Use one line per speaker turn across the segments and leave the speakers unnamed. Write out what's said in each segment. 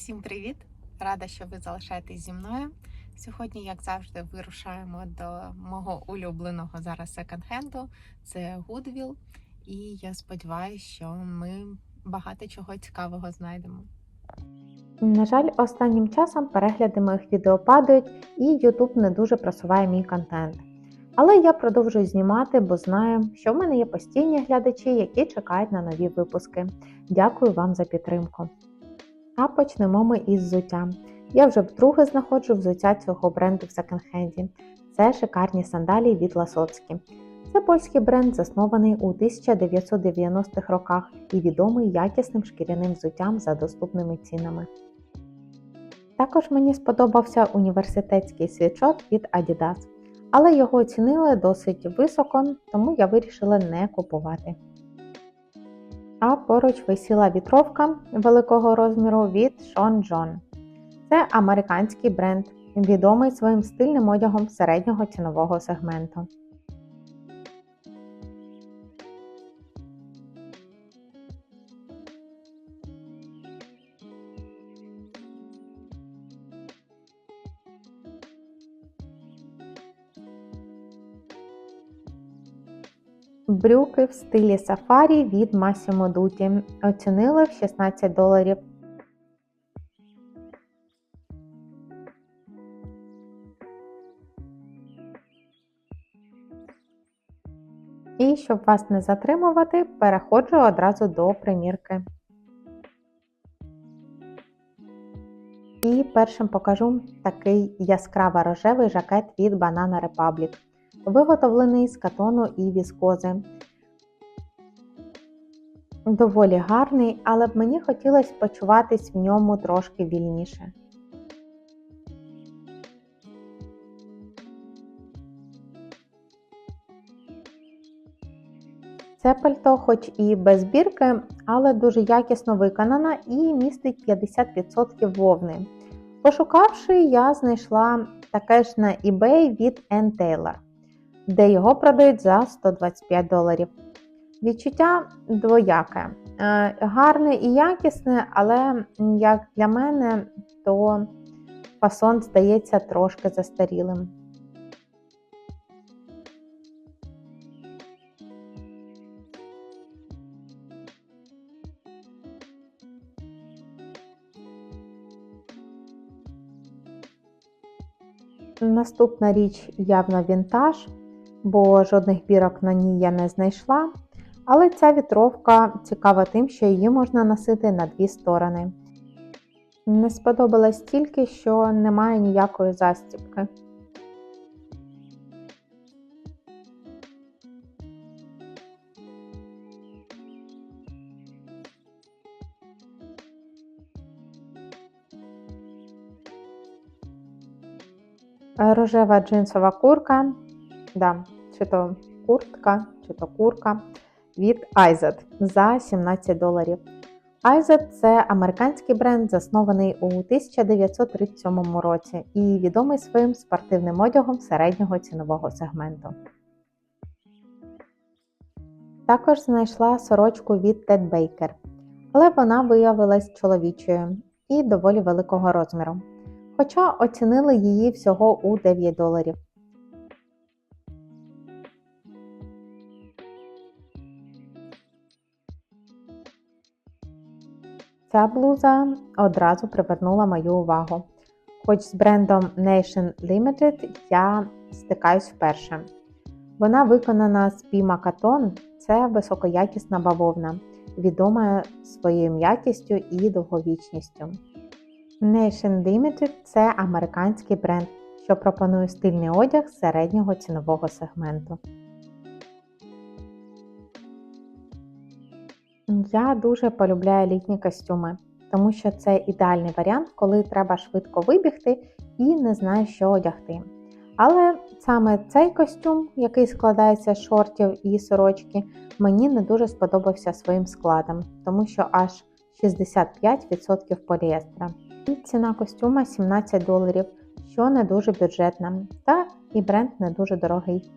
Всім привіт! Рада, що ви залишаєтесь зі мною. Сьогодні, як завжди, вирушаємо до мого улюбленого зараз секонд-хенду. Це Goodwill. І я сподіваюся, що ми багато чого цікавого знайдемо.
На жаль, останнім часом перегляди моїх відео падають і YouTube не дуже просуває мій контент. Але я продовжую знімати, бо знаю, що в мене є постійні глядачі, які чекають на нові випуски. Дякую вам за підтримку. А почнемо ми із взуття. Я вже вдруге знаходжу взуття цього бренду в секонд-хенді. Це шикарні сандалії від Ласоцькі. Це польський бренд, заснований у 1990-х роках і відомий якісним шкіряним взуттям за доступними цінами. Також мені сподобався університетський світшот від Adidas, але його оцінили досить високо, тому я вирішила не купувати. А поруч висіла вітровка великого розміру від Sean John. Це американський бренд, відомий своїм стильним одягом середнього цінового сегменту. Брюки в стилі сафарі від Massimo Dutti оцінили в 16 доларів. І щоб вас не затримувати, переходжу одразу до примірки. І першим покажу такий яскраво рожевий жакет від Banana Republic виготовлений з катону і віскози. Доволі гарний, але б мені хотілося почуватись в ньому трошки вільніше. Це пальто, хоч і без бірки, але дуже якісно виконана і містить 50% вовни. Пошукавши, я знайшла таке ж на eBay від Ann Taylor де його продають за 125 доларів. Відчуття двояке. Е, гарне і якісне, але як для мене, то фасон здається трошки застарілим. Наступна річ явно вінтаж бо жодних бірок на ній я не знайшла. Але ця вітровка цікава тим, що її можна носити на дві сторони. Не сподобалось тільки, що немає ніякої застібки. Рожева джинсова курка да, чи то куртка, чи то курка від Izod за 17 доларів. Izod – це американський бренд, заснований у 1937 році і відомий своїм спортивним одягом середнього цінового сегменту. Також знайшла сорочку від Ted Baker, але вона виявилась чоловічою і доволі великого розміру. Хоча оцінили її всього у 9 доларів. Ця блуза одразу привернула мою увагу. Хоч з брендом Nation Limited я стикаюсь вперше. Вона виконана з Pima Cotton, це високоякісна бавовна, відома своєю м'якістю і довговічністю. Nation Limited це американський бренд, що пропонує стильний одяг середнього цінового сегменту. Я дуже полюбляю літні костюми, тому що це ідеальний варіант, коли треба швидко вибігти і не знаєш, що одягти. Але саме цей костюм, який складається з шортів і сорочки, мені не дуже сподобався своїм складом, тому що аж 65% поліестера. І ціна костюма 17 доларів, що не дуже бюджетна, та і бренд не дуже дорогий.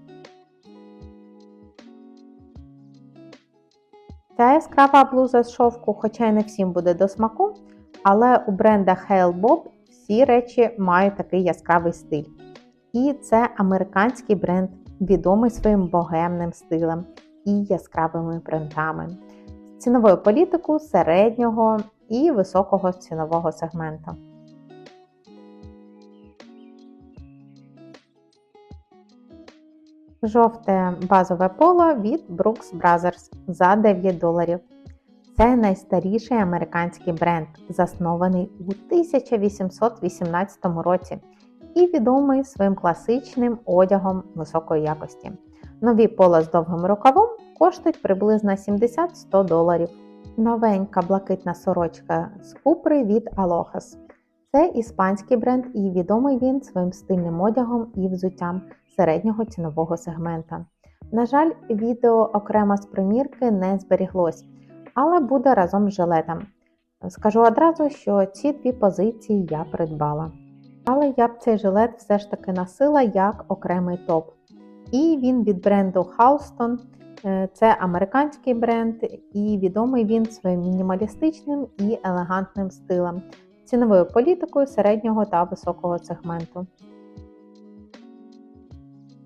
Ця яскрава блуза з шовку, хоча й не всім буде до смаку, Але у бренда Hale Bob всі речі мають такий яскравий стиль. І це американський бренд, відомий своїм богемним стилем і яскравими принтами. З ціновою політикою середнього і високого цінового сегменту. Жовте базове поло від Brooks Brothers за 9 доларів. Це найстаріший американський бренд, заснований у 1818 році і відомий своїм класичним одягом високої якості. Нові поло з довгим рукавом коштують приблизно 70-100 доларів. Новенька блакитна сорочка з купри від Alojas. Це іспанський бренд і відомий він своїм стильним одягом і взуттям середнього цінового сегмента. На жаль, відео окремо з примірки не зберіглось, але буде разом з жилетом. Скажу одразу, що ці дві позиції я придбала. Але я б цей жилет все ж таки носила як окремий топ. І він від бренду Halston. Е, Це американський бренд, і відомий він своїм мінімалістичним і елегантним стилем, ціновою політикою середнього та високого сегменту.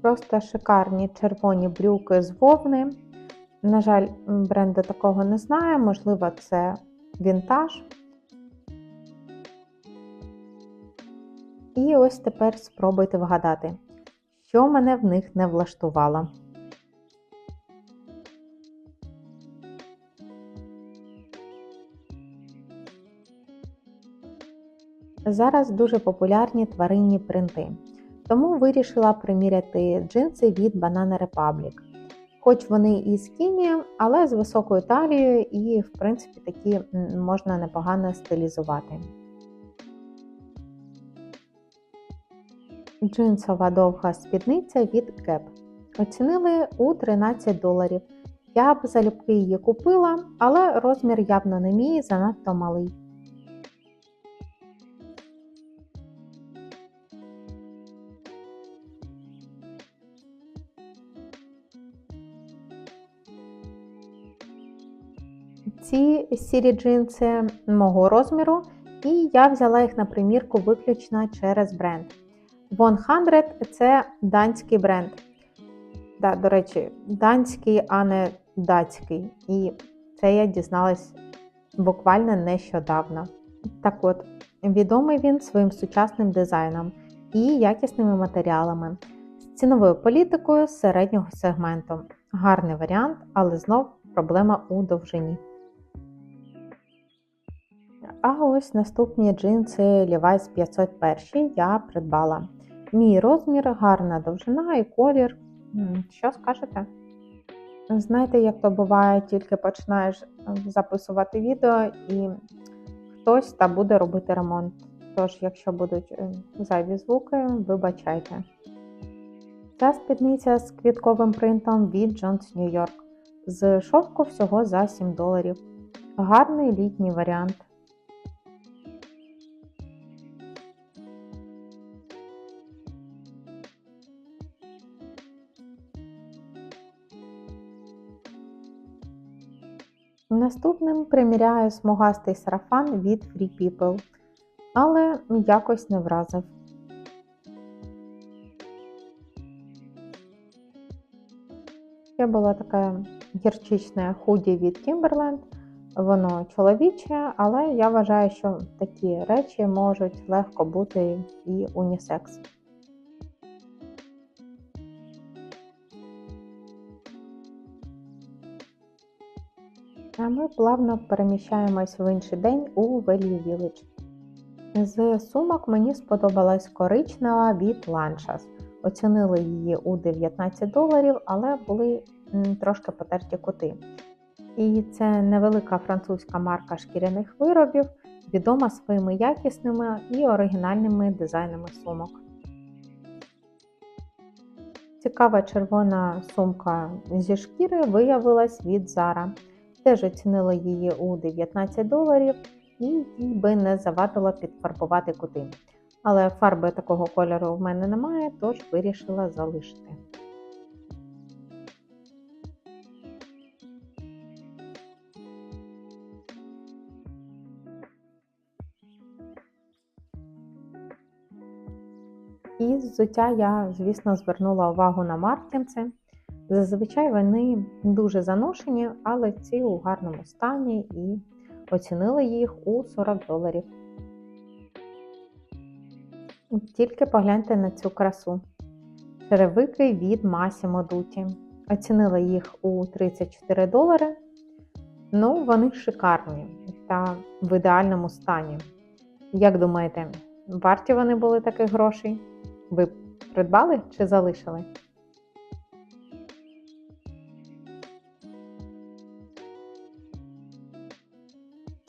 Просто шикарні червоні брюки з вовни. На жаль, бренду такого не знаю, можливо, це вінтаж. І ось тепер спробуйте вгадати, що мене в них не влаштувало. Зараз дуже популярні тваринні принти, тому вирішила приміряти джинси від Banana Republic. Хоч вони і скіні, але з високою талією і, в принципі, такі можна непогано стилізувати. Джинсова довга спідниця від Gap. Оцінили у 13 доларів. Я б залюбки її купила, але розмір явно не мій, занадто малий. Сірі джинси мого розміру, і я взяла їх на примірку виключно через бренд. 100 це данський бренд. Да, До речі, данський, а не датський. І це я дізналась буквально нещодавно. Так от, відомий він своїм сучасним дизайном і якісними матеріалами, з ціновою політикою середнього сегменту. Гарний варіант, але знов проблема у довжині. А ось наступні джинси Levi's 501 я придбала. Мій розмір, гарна довжина і колір. Що скажете? Знаєте, як то буває, тільки починаєш записувати відео і хтось та буде робити ремонт. Тож, якщо будуть зайві звуки, вибачайте. Ця спідниця з квітковим принтом від Jones New York. З шовку всього за 7 доларів. Гарний літній варіант. Наступним приміряю смугастий сарафан від Free People, але якось не вразив. Ще було таке гірчичне худі від Timberland. Воно чоловіче, але я вважаю, що такі речі можуть легко бути і унісекс. Ми плавно переміщаємось в інший день у Value Village. З сумок мені сподобалась коричнева від Lanchas. Оцінили її у 19 доларів, але були трошки потерті кути. І це невелика французька марка шкіряних виробів, відома своїми якісними і оригінальними дизайнами сумок. Цікава червона сумка зі шкіри виявилась від Zara теж оцінила її у 19 доларів і їй би не завадила підфарбувати кути. Але фарби такого кольору в мене немає, тож вирішила залишити. І взуття я, звісно, звернула увагу на маркінці. Зазвичай вони дуже заношені, але ці у гарному стані і оцінили їх у 40 доларів. Тільки погляньте на цю красу. Черевики від Massimo Dutti. Оцінила їх у 34 долари. Ну, вони шикарні та в ідеальному стані. Як думаєте, варті вони були таких грошей? Ви придбали чи залишили?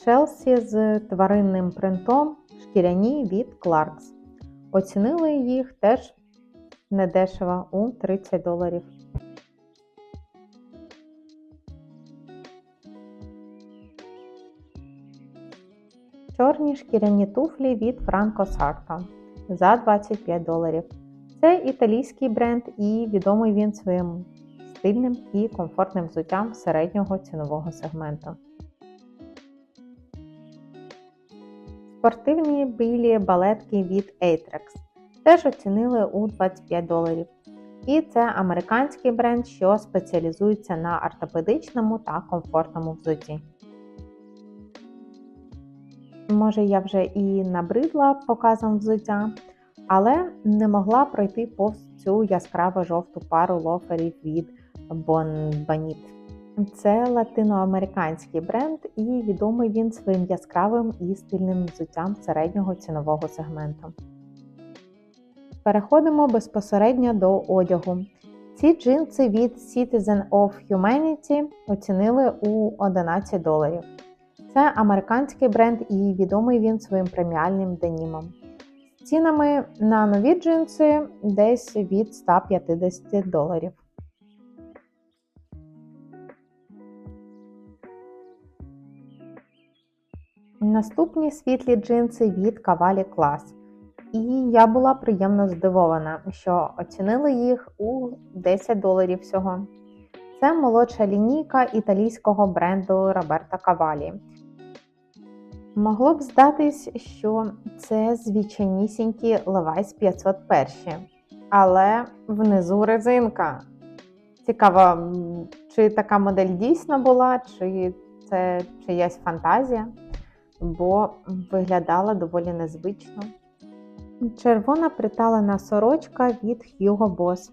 Челсі з тваринним принтом шкіряні від Clarks. Оцінили їх теж недешево у 30 доларів. Чорні шкіряні туфлі від Franco Sarto за 25 доларів. Це італійський бренд і відомий він своїм стильним і комфортним взуттям середнього цінового сегменту. Спортивні білі балетки від Aetrex теж оцінили у 25 доларів. І це американський бренд, що спеціалізується на ортопедичному та комфортному взутті. Може, я вже і набридла показом взуття, але не могла пройти повз цю яскраво жовту пару лоферів від Bon Bonit. Це латиноамериканський бренд, і відомий він своїм яскравим і стильним взуттям середнього цінового сегменту. Переходимо безпосередньо до одягу. Ці джинси від Citizen of Humanity оцінили у 11 доларів. Це американський бренд і відомий він своїм преміальним денімом. З цінами на нові джинси десь від 150 доларів. Наступні світлі джинси від Cavalli Class. І я була приємно здивована, що оцінили їх у 10 доларів всього. Це молодша лінійка італійського бренду Роберта Cavalli. Могло б здатись, що це звичайнісінькі Levi's 501, але внизу резинка. Цікаво, чи така модель дійсно була, чи це чиясь фантазія, бо виглядала доволі незвично. Червона приталена сорочка від Hugo Boss.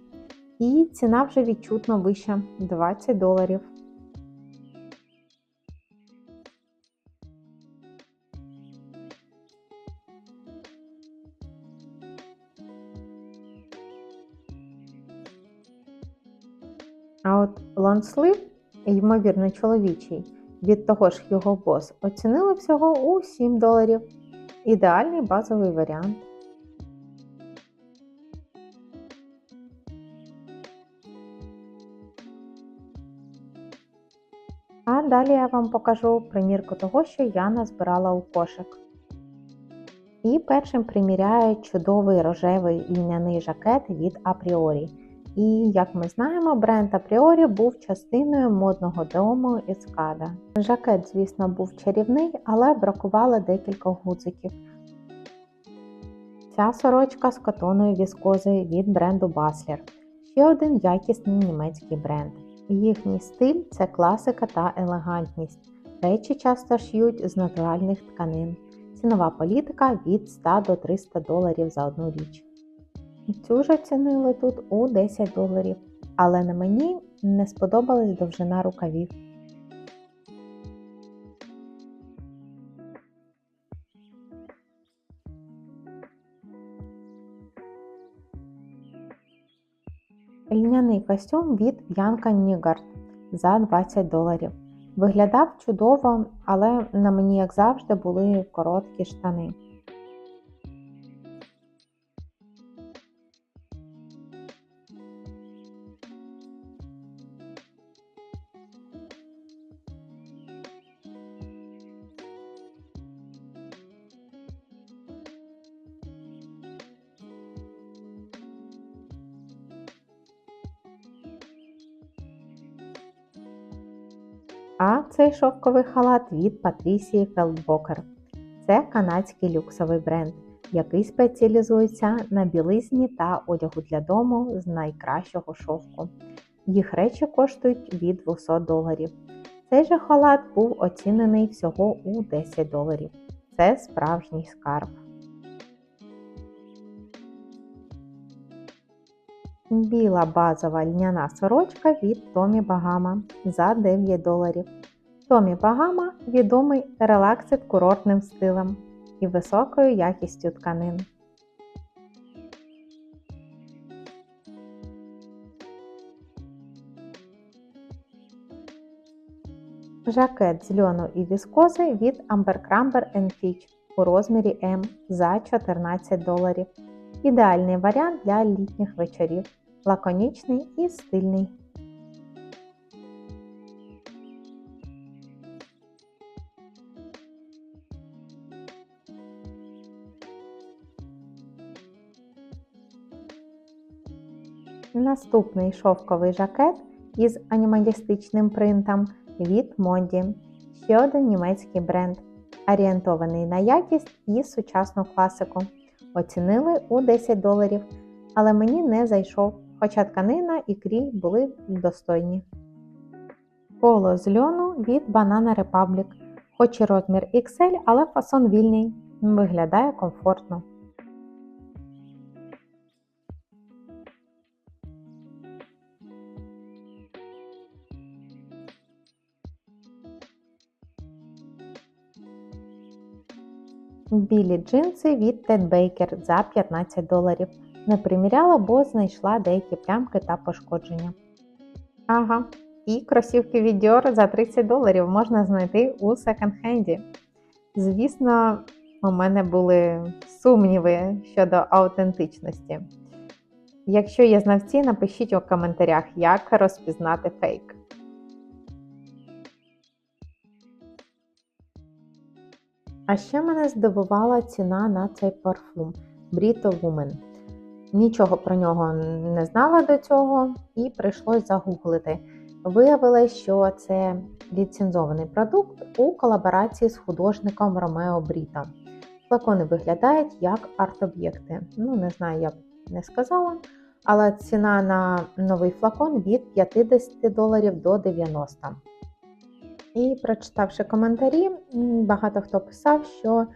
І ціна вже відчутно вища 20 доларів. А от лонслив, ймовірно, чоловічий, від того ж Hugo Boss, оцінили всього у 7 доларів. Ідеальний базовий варіант. А далі я вам покажу примірку того, що я назбирала у кошик. І першим приміряю чудовий рожевий льняний жакет від Апріорі. І, як ми знаємо, бренд Апріорі був частиною модного дому Ескада. Жакет, звісно, був чарівний, але бракувало декількох гудзиків. Ця сорочка з котоною віскозою від бренду Баслер. Ще один якісний німецький бренд. Їхній стиль це класика та елегантність. Речі часто ш'ють з натуральних тканин. Цінова політика від 100 до 300 доларів за одну річ. Цю ж оцінили тут у 10 доларів, але на мені не сподобалась довжина рукавів. Льняний костюм від Bianca Нігард за 20 доларів. Виглядав чудово, але на мені, як завжди, були короткі штани. А цей шовковий халат від Патрісії Фелдбокер. Це канадський люксовий бренд. який спеціалізується на білизні та одягу для дому з найкращого шовку. Їх речі коштують від 200 доларів. Цей же халат був оцінений всього у 10 доларів. Це справжній скарб. Біла базова льняна сорочка від Томі Багама за 9 доларів. Томі Багама відомий релаксит курортним стилем і високою якістю тканин. Жакет з льону і віскози від Ambercrumber Fitch у розмірі М за 14 доларів. Ідеальний варіант для літніх вечорів. Лаконічний і стильний. Наступний шовковий жакет із анімалістичним принтом від Моді. Ще один німецький бренд, орієнтований на якість і сучасну класику. Оцінили у 10 доларів, але мені не зайшов, хоча тканина і крій були достойні. Коло з льону від Banana Republic. Хоч і розмір XL, але фасон вільний. Виглядає комфортно. Білі джинси від Ted Baker за 15 доларів. Не приміряла, бо знайшла деякі плямки та пошкодження. Ага, і кросівки від Dior за 30 доларів можна знайти у секонд-хенді. Звісно, у мене були сумніви щодо аутентичності. Якщо є знавці, напишіть у коментарях, як розпізнати фейк. А ще мене здивувала ціна на цей парфум Brito Woman. Нічого про нього не знала до цього і прийшлось загуглити. Виявилось, що це ліцензований продукт у колаборації з художником Ромео Бріто. Флакони виглядають як арт-об'єкти. Ну, не знаю, я б не сказала. Але ціна на новий флакон від 50 доларів до 90. І прочитавши коментарі, багато хто писав, що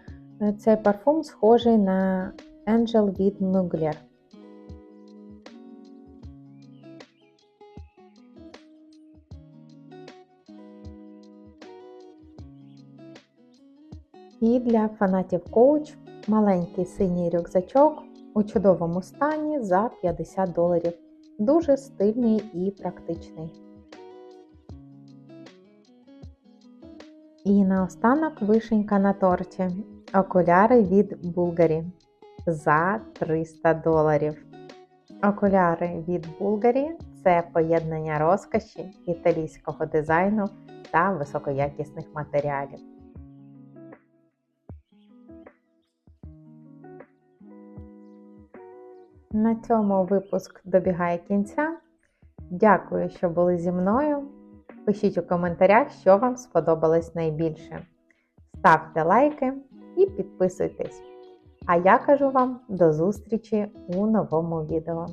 е, цей парфум схожий на Angel від Mugler. І для фанатів коуч маленький синій рюкзачок у чудовому стані за 50 доларів. Дуже стильний і практичний. І наостанок вишенька на торті. Окуляри від Булгарі за 300 доларів. Окуляри від Булгарі це поєднання розкоші, італійського дизайну та високоякісних матеріалів. На цьому випуск добігає кінця. Дякую, що були зі мною. Пишіть у коментарях, що вам сподобалось найбільше. Ставте лайки і підписуйтесь. А я кажу вам до зустрічі у новому відео.